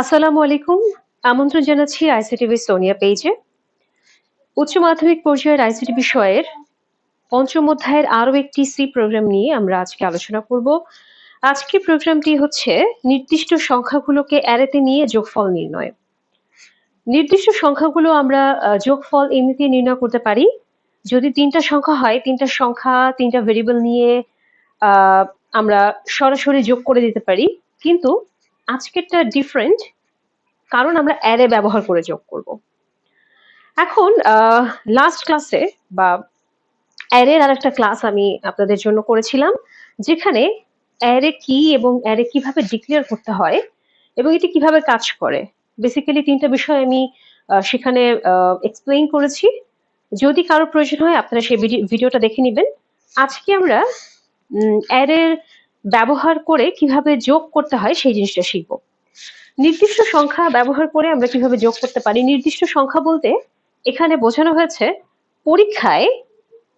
আসসালামু আলাইকুম। আমন্ত্রণ জানাচ্ছি আইসিটিভি সোনিয়া পেজে। উচ্চ মাধ্যমিক পর্যায়ের আইসিটি বিষয়ের পঞ্চম অধ্যায়ের আরও একটি সি প্রোগ্রাম নিয়ে আমরা আজকে আলোচনা করব। আজকের প্রোগ্রামটি হচ্ছে নির্দিষ্ট সংখ্যাগুলোকে অ্যারেতে নিয়ে যোগফল নির্ণয়। নির্দিষ্ট সংখ্যাগুলো আমরা যোগফল এমনিতে নির্ণয় করতে পারি। যদি তিনটা সংখ্যা হয়, তিনটা সংখ্যা, তিনটা ভেরিয়েবল নিয়ে আমরা সরাসরি যোগ করে দিতে পারি। কিন্তু আজকেরটা ডিফারেন্ট কারণ আমরা অ্যারে ব্যবহার করে যোগ করব। এখন লাস্ট ক্লাসে বা অ্যারের আর একটা ক্লাস আমি আপনাদের জন্য করেছিলাম, যেখানে অ্যারে কি এবং অ্যারে কীভাবে ডিক্লেয়ার করতে হয় এবং এটি কীভাবে কাজ করে। বেসিক্যালি তিনটা বিষয় আমি সেখানে এক্সপ্লেইন করেছি। যদি কারও প্রয়োজন হয়, আপনারা সেই ভিডি- ভিডিওটা দেখে নেবেন। আজকে আমরা অ্যারের ব্যবহার করে কীভাবে যোগ করতে হয় সেই জিনিসটা শিখব। নির্দিষ্ট সংখ্যা ব্যবহার করে আমরা কীভাবে যোগ করতে পারি? নির্দিষ্ট সংখ্যা বলতে এখানে বোঝানো হয়েছে পরীক্ষায়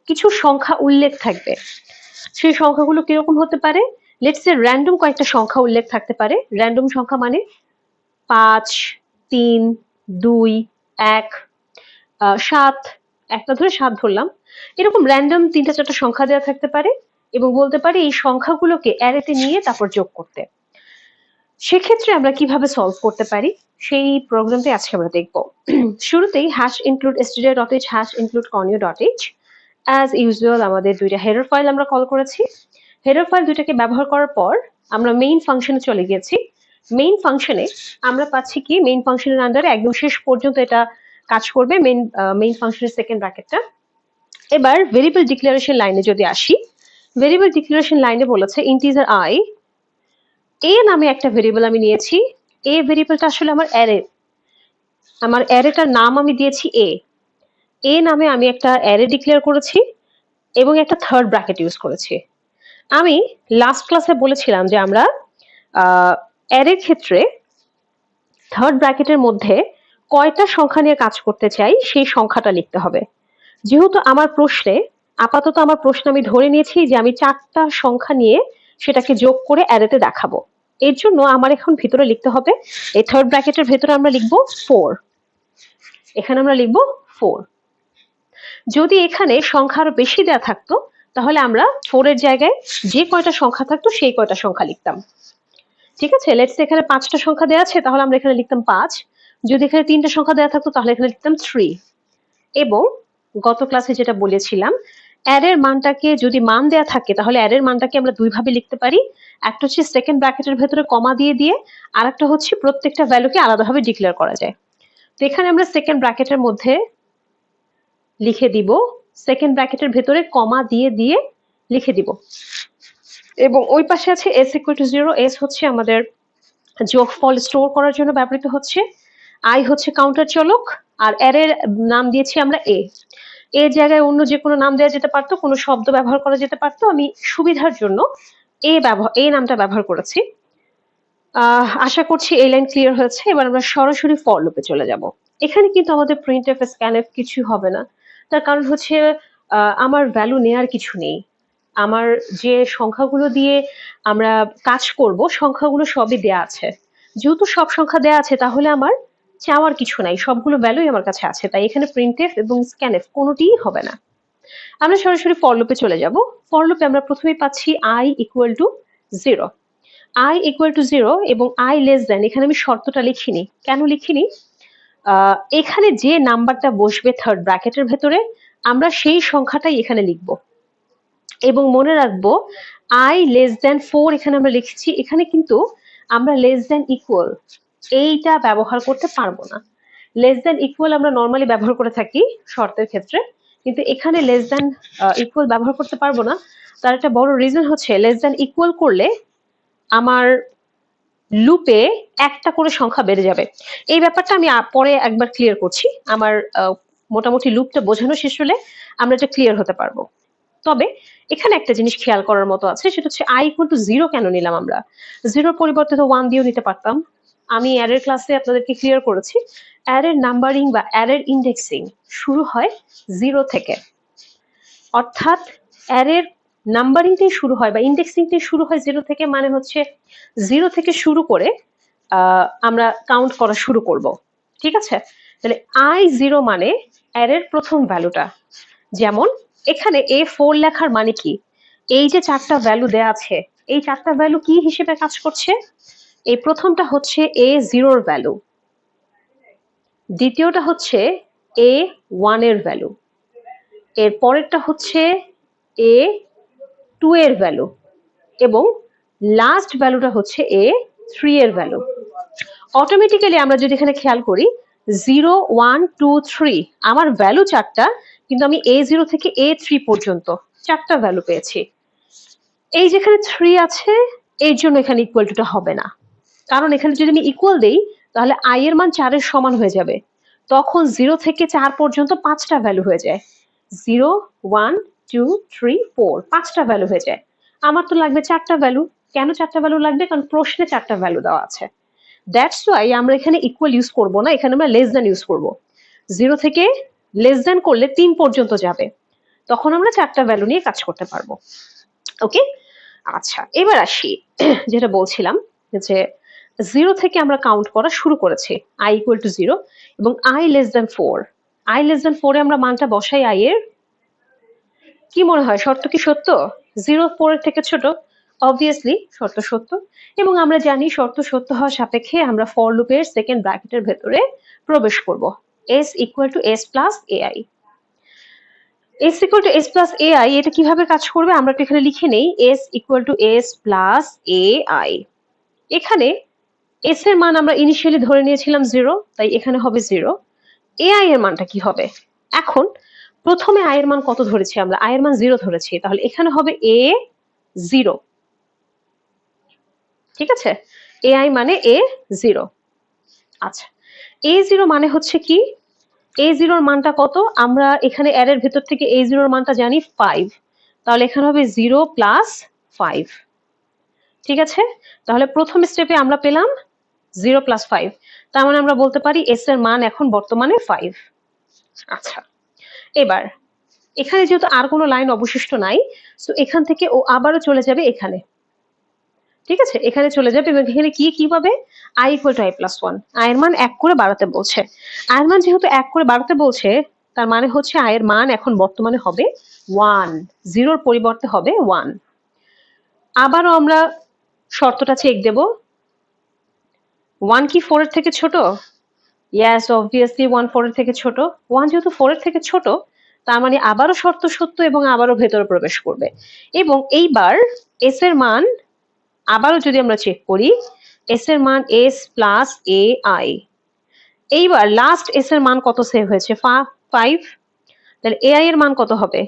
কিছু সংখ্যা উল্লেখ থাকবে। সেই সংখ্যাগুলো কীরকম হতে পারে? লেটস এ র্যান্ডম কয়েকটা সংখ্যা উল্লেখ থাকতে পারে। র্যান্ডম সংখ্যা মানে পাঁচ, তিন, দুই, এক সাত, একটা ধরে সাত ধরলাম। এরকম র্যান্ডম তিনটা চারটা সংখ্যা দেওয়া থাকতে পারে। এবং বলতে পারি এই সংখ্যাগুলোকে অ্যারেতে নিয়ে তারপর যোগ করতে। সেক্ষেত্রে আমরা কীভাবে সলভ করতে পারি? সেই প্রোগ্রামটি আজকে আমরা দেখব। শুরুতেই hash include STDI dot H hash include conio dot H as usual আমাদের দুইটা হেডার ফাইল আমরা কল করেছি। হেডার ফাইল দুইটাকে ব্যবহার করার পর আমরা মেইন ফাংশনে চলে গিয়েছি। মেইন ফাংশনে আমরা পাচ্ছি কি? মেইন ফাংশনের আন্ডারে একদম শেষ পর্যন্ত এটা কাজ করবে মেইন মেইন ফাংশনের সেকেন্ড ব্র্যাকেটটা এবার ভেরিয়েবল ডিক্লারেশন লাইনে যদি আসি ভেরিয়েবল ডিক্লারেশন লাইনে বলেছে ইন্টিজার আই এ নামে একটা ভেরিয়েবল আমি নিয়েছি। এ ভেরিয়েবলটা আসলে আমার অ্যারে আমার অ্যারেটার নাম আমি দিয়েছি এ এ নামে আমি একটা অ্যারে ডিক্লেয়ার করেছি এবং একটা থার্ড ব্র্যাকেট ইউজ করেছি। আমি লাস্ট ক্লাসে বলেছিলাম যে আমরা অ্যারের ক্ষেত্রে থার্ড ব্র্যাকেটের মধ্যে কয়টা সংখ্যা নিয়ে কাজ করতে চাই সেই সংখ্যাটা লিখতে হবে। যেহেতু আমার প্রশ্নে আপাতত আমার প্রশ্ন আমি ধরে নিয়েছি যে আমি চারটা সংখ্যা নিয়ে সেটাকে যোগ করে অ্যারেতে দেখাবো। এর জন্য আমার এখন ভিতরে লিখতে হবে, এই থার্ড ব্র্যাকেটের ভেতরে আমরা লিখব ফোর এখানে আমরা লিখব ফোর যদি এখানে সংখ্যা আরও বেশি দেওয়া থাকতো, তাহলে আমরা ফোর এর জায়গায় যে কয়টা সংখ্যা থাকতো সেই কয়টা সংখ্যা লিখতাম। ঠিক আছে? লেটস এখানে পাঁচটা সংখ্যা দেওয়া আছে, তাহলে আমরা এখানে লিখতাম পাঁচ। যদি এখানে তিনটা সংখ্যা দেওয়া থাকতো, তাহলে এখানে লিখতাম থ্রি এবং গত ক্লাসে যেটা বলেছিলাম অ্যারের মানটাকে যদি মান দেয়া থাকে, তাহলে অ্যারের মানটাকে আমরা দুই ভাবে লিখতে পারি। একটা হচ্ছে সেকেন্ড ব্র্যাকেটের ভেতরে কমা দিয়ে দিয়ে আর একটা হচ্ছে প্রত্যেকটা ভ্যালুকে আলাদাভাবে ডিক্লেয়ার করা যায়। তো এখানে আমরা সেকেন্ড ব্র্যাকেটের মধ্যে লিখে দিব সেকেন্ড ব্র্যাকেটের ভেতরে কমা দিয়ে দিয়ে লিখে দিব। এবং ওই পাশে আছে S equal to zero S হচ্ছে আমাদের যোগফল স্টোর করার জন্য ব্যবহৃত হচ্ছে। আই হচ্ছে কাউন্টার চলক, আর অ্যারের নাম দিয়েছি আমরা এ এর জায়গায় অন্য যে কোনো নাম দেওয়া যেতে পারতো, কোনো শব্দ ব্যবহার করা যেতে পারতো, আমি সুবিধার জন্য এ ব্যবহার এই নামটা ব্যবহার করেছি। আশা করছি এই লাইন ক্লিয়ার হয়েছে। এবার আমরা সরাসরি ফর লুপে চলে যাব। এখানে কিন্তু আমাদের প্রিন্ট এফ স্ক্যান এফ কিছু হবে না। তার কারণ হচ্ছে আমার ভ্যালু নেয়ার কিছু নেই। আমার যে সংখ্যাগুলো দিয়ে আমরা কাজ করব, সংখ্যাগুলো সবই দেয়া আছে। যেহেতু সব সংখ্যা দেয়া আছে, তাহলে আমার চাওয়ার কিছু নাই, সবগুলো ভ্যালুই আমার কাছে আছে। তাই এখানে প্রিন্টএফ এবং স্ক্যানএফ কোনোটিই হবে না। আমরা সরাসরি ফর লুপে চলে যাব। ফর লুপে আমরা প্রথমেই পাচ্ছি I equal to zero I equal to zero এবং আই লেস দেন এখানে আমি শর্তটা লিখিনি। কেন লিখিনি? এখানে যে নাম্বারটা বসবে থার্ড ব্র্যাকেটের ভেতরে, আমরা সেই সংখ্যাটাই এখানে লিখব। এবং মনে রাখব আই লেস দেন ফোর এখানে আমরা লিখছি। এখানে কিন্তু আমরা লেস দেন ইকুয়াল এইটা ব্যবহার করতে পারব না। লেস দেন ইকুয়াল আমরা নর্মালি ব্যবহার করে থাকি শর্তের ক্ষেত্রে। কিন্তু এখানে লেস দেন ইকুয়াল ব্যবহার করতে পারব না। তার একটা বড় রিজন হচ্ছে লেস দেন ইকুয়াল করলে আমার লুপে একটা করে সংখ্যা বেড়ে যাবে। এই ব্যাপারটা আমি পরে একবার ক্লিয়ার করছি। আমার মোটামুটি লুপটা বোঝানো শেষ হলে আমরা এটা ক্লিয়ার হতে পারব। তবে এখানে একটা জিনিস খেয়াল করার মতো আছে, সেটা হচ্ছে আই ইকুয়াল টু জিরো কেন নিলাম আমরা? জিরোর পরিবর্তে তো ওয়ান দিয়েও নিতে পারতাম। আমি অ্যারের ক্লাসে আপনাদেরকে ক্লিয়ার করেছি। অ্যারের নাম্বারিং বা অ্যারের ইন্ডেক্সিং শুরু হয় জিরো থেকে। অর্থাৎ অ্যারের নাম্বারিংটাই শুরু হয় বা ইন্ডেক্সিংটাই শুরু হয় জিরো থেকে মানে হচ্ছে জিরো থেকে শুরু করে আমরা কাউন্ট করা শুরু করব। ঠিক আছে? তাহলে আই জিরো মানে অ্যারের প্রথম ভ্যালুটা যেমন এখানে এ ফোর লেখার মানে কি? এই যে চারটা ভ্যালু দেয়া আছে, এই চারটা ভ্যালু কি হিসেবে কাজ করছে? এই প্রথমটা হচ্ছে এ জিরোর ভ্যালু দ্বিতীয়টা হচ্ছে এ ওয়ানের ভ্যালু এর পরেরটা হচ্ছে এ টু এর ভ্যালু এবং লাস্ট ভ্যালুটা হচ্ছে এ থ্রি এর ভ্যালু অটোমেটিক্যালি আমরা যদি এখানে খেয়াল করি জিরো ওয়ান টু থ্রি আমার ভ্যালু চারটা, কিন্তু আমি এ জিরো থেকে এ থ্রি পর্যন্ত চারটা ভ্যালু পেয়েছি। এই যেখানে থ্রি আছে, এর জন্য এখানে ইকুয়াল টুটা হবে না। কারণ এখানে যদি আমি ইকুয়াল দেই, তাহলে আই এর মান চারের সমান হয়ে যাবে। তখন জিরো থেকে চার পর্যন্ত পাঁচটা ভ্যালু হয়ে যায়। Zero one two three four পাঁচটা ভ্যালু হয়ে যায়। আমার তো লাগবে চারটা ভ্যালু কেন চারটা ভ্যালু লাগবে? কারণ প্রশ্নে চারটা ভ্যালু দেওয়া আছে। দ্যাটস ওয়াই আমরা এখানে ইকুয়াল ইউজ করব না, এখানে আমরা লেস দেন ইউজ করব। জিরো থেকে লেস দেন করলে তিন পর্যন্ত যাবে। তখন আমরা চারটা ভ্যালু নিয়ে কাজ করতে পারব। ওকে আচ্ছা এবার আসি। যেটা বলছিলাম, যে জিরো থেকে আমরা কাউন্ট করা শুরু করেছি আই ইকুয়াল টু জিরো এবং I less than four I less than ফোরে আমরা মানটা বসাই আই এর। কি মনে হয়, শর্ত কি সত্য? জিরো ফোর এর থেকে ছোট অবভিয়াসলি শর্ত সত্য। এবং আমরা জানি শর্ত সত্য হওয়ার সাপেক্ষে আমরা ফর লুপের সেকেন্ড ব্র্যাকেটের ভেতরে প্রবেশ করব। S equal to S plus A I S equal to S plus A I এটা কীভাবে কাজ করবে? আমরা একটু এখানে লিখে নেই। S equal to S plus A I এখানে এস এর মান আমরা ইনিশিয়ালি ধরে নিয়েছিলাম জিরো তাই এখানে হবে জিরো এআই এর মানটা কি হবে? এখন প্রথমে আয়ের মান কত ধরেছি আমরা? আয়ের মান জিরো ধরেছি, তাহলে এখানে হবে এ জিরো ঠিক আছে? এআই মানে এ জিরো আচ্ছা এ জিরো মানে হচ্ছে কি? এ জিরোর মানটা কত? আমরা এখানে এর এর ভেতর থেকে এ জিরোর মানটা জানি ফাইভ তাহলে এখানে হবে জিরো প্লাস ফাইভ ঠিক আছে? তাহলে প্রথম স্টেপে আমরা পেলাম জিরো প্লাস ফাইভ তার মানে আমরা বলতে পারি এস এর মান এখন বর্তমানে ফাইভ আচ্ছা এবার, এখানে যেহেতু আর কোনো লাইন অবশিষ্ট নাই তো এখান থেকে ও আবারও চলে যাবে এখানে। ঠিক আছে? এখানে চলে যাবে এবং এখানে কি কি পাবে? I equal to I plus one আয়ের মান এক করে বাড়াতে বলছে। আয়ের মান যেহেতু এক করে বাড়াতে বলছে, তার মানে হচ্ছে আয়ের মান এখন বর্তমানে হবে ওয়ান জিরোর পরিবর্তে হবে ওয়ান আবারও আমরা শর্তটা চেক দেব। ওয়ান কি ফোর এর থেকে ছোট? ইয়াস অবভিয়াসলি ওয়ান ফোর এর থেকে ছোট। ওয়ান যেহেতু ফোর এর থেকে ছোট, তার মানে আবারও শর্ত সত্য এবং আবারও ভেতরে প্রবেশ করবে। এবং এইবার এস এর মান আবারও যদি আমরা চেক করি এস এর মান এস প্লাস এ আই এইবার লাস্ট এস এর মান কত সেভ হয়েছে? ফাইভ তাহলে এ আই এর মান কত হবে?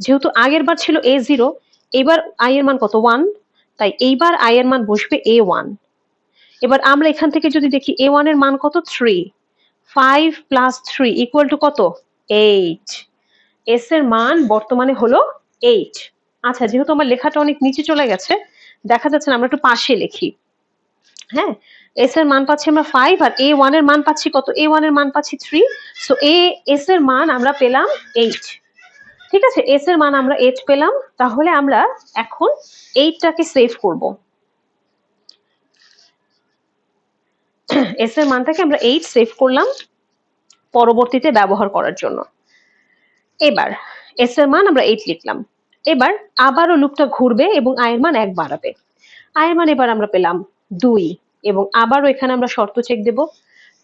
যেহেতু আগের বার ছিল এ জিরো এবার আই এর মান কত? ওয়ান তাই এইবার আই এর মান বসবে এ ওয়ান এবার আমরা এখান থেকে যদি দেখি এ ওয়ানের মান কত? Three five plus three equal to কত? এইট এস এর মান বর্তমানে হলো এইট আচ্ছা যেহেতু আমার লেখাটা অনেক নিচে চলে গেছে, দেখা যাচ্ছে না, আমরা একটু পাশে লিখি। হ্যাঁ? এস এর মান পাচ্ছি আমরা ফাইভ আর এ ওয়ানের মান পাচ্ছি কত? এ ওয়ানের মান পাচ্ছি থ্রি সো এ এস এর মান আমরা পেলাম এইট ঠিক আছে? এস এর মান আমরা এইট পেলাম, তাহলে আমরা এখন এইটটাকে সেভ করব। এস এর মানটাকে আমরা এইট সেভ করলাম পরবর্তীতে ব্যবহার করার জন্য। এবার এস এর মান আমরা এইট লিখলাম। এবার আবারও লুপটা ঘুরবে এবং আয়ের মান এক বাড়াবে। আয়ের মান এবার আমরা পেলাম দুই এবং আবারও এখানে আমরা শর্ত চেক দেব।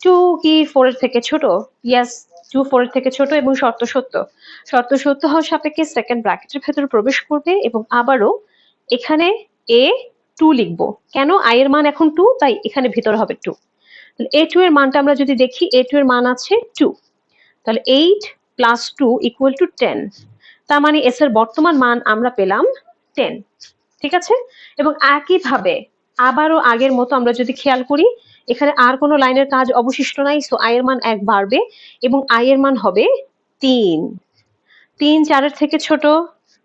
টু কি ফোর এর থেকে ছোট? ইয়াস টু ফোর এর থেকে ছোট এবং শর্ত সত্য। শর্ত সত্য হওয়ার সাপেক্ষে সেকেন্ড ব্র্যাকেটের ভেতরে প্রবেশ করবে এবং আবারও এখানে এ টু লিখব। কেন? আয়ের মান এখন টু তাই এখানে ভিতরে হবে টু এ টু এর মানটা আমরা যদি দেখি এ টু এর মান আছে টু তাহলে eight plus two equal to ten তার মানে এস এর বর্তমান মান আমরা পেলাম টেন ঠিক আছে? এবং একইভাবে আবারও আগের মতো আমরা যদি খেয়াল করি, এখানে আর কোনো লাইনের কাজ অবশিষ্ট নাই সো আয়ের মান এক বাড়বে এবং আয়ের মান হবে তিন। তিন চারের থেকে ছোট।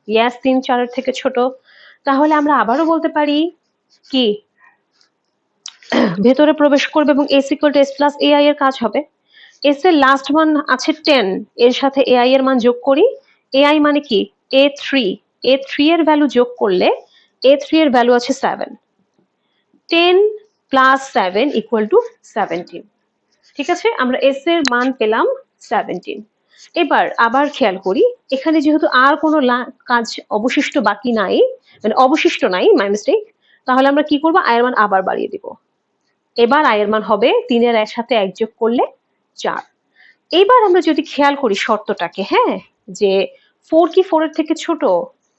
ইয়াস তিন চারের থেকে ছোট। তাহলে আমরা আবারও বলতে পারি কি? ভেতরে প্রবেশ করবে এবং S equal to S plus A I এর কাজ হবে। এস এর লাস্ট মান আছে টেন এর সাথে এআই এর মান যোগ করি। এআই মানে কি? এ থ্রি এ থ্রি এর ভ্যালু যোগ করলে এ থ্রি এর ভ্যালু আছে seven ten plus seven equal to seventeen ঠিক আছে? আমরা এস এর মান পেলাম সেভেন্টিন এবার আবার খেয়াল করি, এখানে যেহেতু আর কোনো কাজ অবশিষ্ট বাকি নাই মানে অবশিষ্ট নাই মাই মিস্টেক তাহলে আমরা কি করব? আয়ের মান আবার বাড়িয়ে দিব। এবার আয়ের মান হবে তিনের এর সাথে এক যোগ করলে চার। এবার আমরা যদি খেয়াল করি শর্তটাকে হ্যাঁ? যে ফোর কি ফোর এর থেকে ছোট?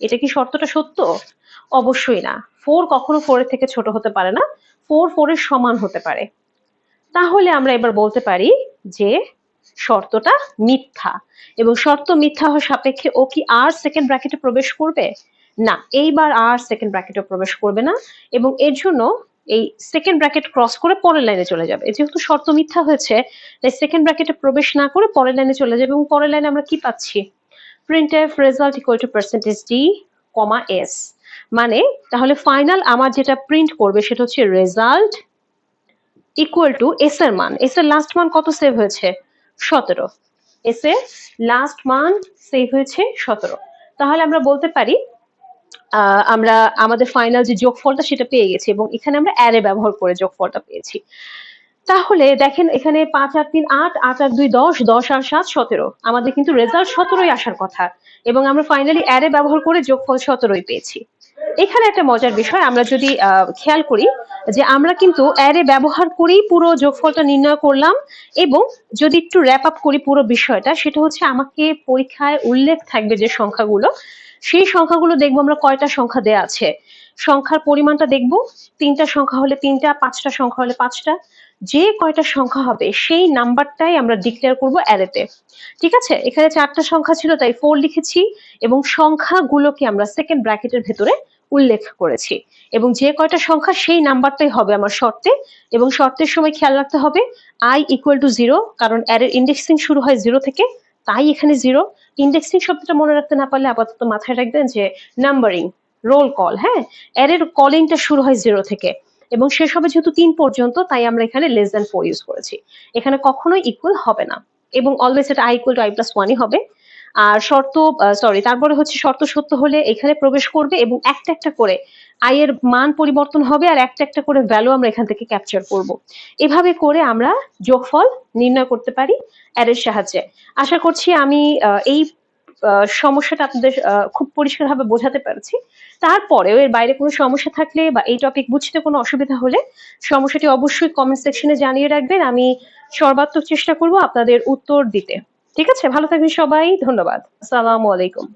এটা কি শর্তটা সত্য? অবশ্যই না। ফোর কখনো ফোর এর থেকে ছোট হতে পারে না। ফোর ফোরের সমান হতে পারে। তাহলে আমরা এবার বলতে পারি যে শর্তটা মিথ্যা। এবং শর্ত মিথ্যা হওয়ার সাপেক্ষে ও কি আর সেকেন্ড ব্র্যাকেটে প্রবেশ করবে? না, এইবার আর সেকেন্ড ব্র্যাকেটে প্রবেশ করবে না এবং এর জন্য এই সেকেন্ড ব্র্যাকেট ক্রস করে পরের লাইনে চলে যাবে। যেহেতু শর্ত মিথ্যা হয়েছে, তাই সেকেন্ড ব্র্যাকেটে প্রবেশ না করে পরের লাইনে চলে যাবে এবং পরের লাইনে আমরা কি পাচ্ছি? Printf result equal to percentage D comma S মানে তাহলে ফাইনাল আমার যেটা প্রিন্ট করবে সেটা হচ্ছে রেজাল্ট ইকুয়াল টু এস এর মান। এস এর লাস্ট মান কত সেভ হয়েছে? সতেরো। এস এর লাস্ট মান সেভ হয়েছে সতেরো। তাহলে আমরা বলতে পারি আমরা আমাদের ফাইনাল যে যোগফলটা সেটা পেয়ে গেছি এবং এখানে আমরা অ্যারে ব্যবহার করে যোগফলটা পেয়েছি। তাহলে দেখেন এখানে পাঁচ আট তিন আট আট আট দুই দশ দশ আর সাত সতেরো। আমাদের কিন্তু রেজাল্ট সতেরোই আসার কথা এবং আমরা ফাইনালি অ্যারে ব্যবহার করে যোগফল সতেরোই পেয়েছি। এখানে একটা মজার বিষয়, আমরা যদি খেয়াল করি যে আমরা কিন্তু অ্যারে ব্যবহার করেই পুরো যোগফলটা নির্ণয় করলাম এবং যদি একটু র্যাপ আপ করি পুরো বিষয়টা, সেটা হচ্ছে আমাকে পরীক্ষায় উল্লেখ থাকবে যে সংখ্যাগুলো সেই সংখ্যাগুলো দেখব, আমরা কয়টা সংখ্যা দেয়া আছে। সংখ্যার পরিমাণটা দেখব, তিনটা সংখ্যা হলে তিনটা, পাঁচটা সংখ্যা হলে পাঁচটা। যে কয়টা সংখ্যা হবে, সেই নাম্বারটাই আমরা ডিক্লেয়ার করব অ্যারেতে ঠিক আছে? এখানে চারটা সংখ্যা ছিল, তাই ফোর লিখেছি এবং সংখ্যাগুলোকে আমরা সেকেন্ড ব্র্যাকেটের ভেতরে উল্লেখ করেছি। এবং যে কয়টা সংখ্যা, সেই নাম্বারটাই হবে আমার শর্তে। এবং শর্তের সময় খেয়াল রাখতে হবে আই ইকুয়াল টু জিরো কারণ অ্যারের ইন্ডেক্সিং শুরু হয় জিরো থেকে। তাই এখানে জিরো ইন্ডেক্সিং শব্দটা মনে রাখতে না পারলে আপাতত মাথায় রাখবেন যে নাম্বারিং রোল কল হ্যাঁ? অ্যারের কলিংটা শুরু হয় জিরো থেকে এবং শেষ হবে যেহেতু তিন পর্যন্ত, তাই আমরা এখানে লেস দ্যান ফোর ইউজ করেছি। এখানে কখনোই ইকুয়াল হবে না এবং অলওয়েজ এটা I equal to I plus ওয়ানই হবে। আর শর্ত সরি তারপরে হচ্ছে শর্ত সত্য হলে এখানে প্রবেশ করবে এবং একটা একটা করে আই এর মান পরিবর্তন হবে আর একটা একটা করে ভ্যালু আমরা এখান থেকে ক্যাপচার করব। এভাবে করে আমরা যোগফল নির্ণয় করতে পারি অ্যারের সাহায্যে। আশা করছি আমি এই সমস্যাটা আপনাদের খুব পরিষ্কারভাবে বোঝাতে পারছি। তারপরেও এর বাইরে কোনো সমস্যা থাকলে বা এই টপিক বুঝতে কোনো অসুবিধা হলে সমস্যাটি অবশ্যই কমেন্ট সেকশনে জানিয়ে রাখবেন। আমি সর্বাত্মক চেষ্টা করব আপনাদের উত্তর দিতে। ঠিক আছে ভালো থাকবেন সবাই ধন্যবাদ। আসসালামু আলাইকুম।